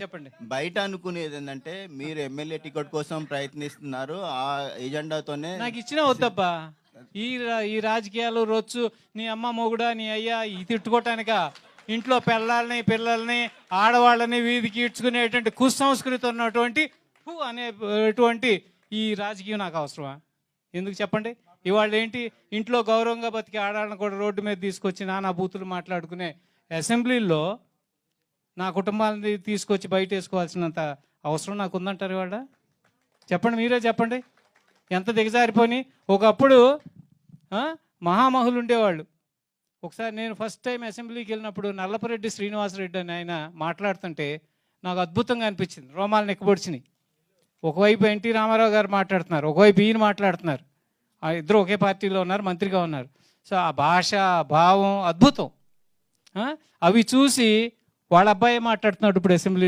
చెప్పండి. బయట అనుకునేది ఏంటంటే మీరు ఎమ్మెల్యే టికెట్ కోసం ప్రయత్నిస్తున్నారు ఆ ఎజెండాతోనే నాకు ఇచ్చిన వద్దబ్బా. ఈ రా- ఈ రాజకీయాలు రొచ్చు నీ అమ్మ మొగుడా నీ అయ్యా ఈ తిట్టుకోవటానిక ఇంట్లో పిల్లల్ని పిల్లల్ని ఆడవాళ్ళని వీధికి ఈడ్చుకునేటువంటి కుసంస్కృతి ఉన్నటువంటి హు అనేటువంటి ఈ రాజకీయం నాకు అవసరమా? ఎందుకు చెప్పండి? ఇవాళ ఏంటి? ఇంట్లో గౌరవంగా బతికి ఆడాలను కూడా రోడ్డు మీద తీసుకొచ్చి నానా బూతులు మాట్లాడుకునే అసెంబ్లీలో నా కుటుంబాన్ని తీసుకొచ్చి బయట వేసుకోవాల్సినంత అవసరం నాకు ఉందంటారు ఇవాళ? చెప్పండి మీరే చెప్పండి. ఎంత దిగజారిపోయి ఒకప్పుడు మహామహులు ఉండేవాళ్ళు. ఒకసారి నేను ఫస్ట్ టైం అసెంబ్లీకి వెళ్ళినప్పుడు నల్లపరెడ్డి శ్రీనివాసరెడ్డి అని ఆయన మాట్లాడుతుంటే నాకు అద్భుతంగా అనిపించింది. రోమాలు నెక్కబొడిచినాయి. ఒకవైపు ఎన్టీ రామారావు గారు మాట్లాడుతున్నారు ఒకవైపు ఈయన మాట్లాడుతున్నారు. ఆ ఇద్దరు ఒకే పార్టీలో ఉన్నారు మంత్రిగా ఉన్నారు. సో ఆ భాష భావం అద్భుతం. అవి చూసి వాళ్ళ అబ్బాయి మాట్లాడుతున్నాడు ఇప్పుడు అసెంబ్లీలో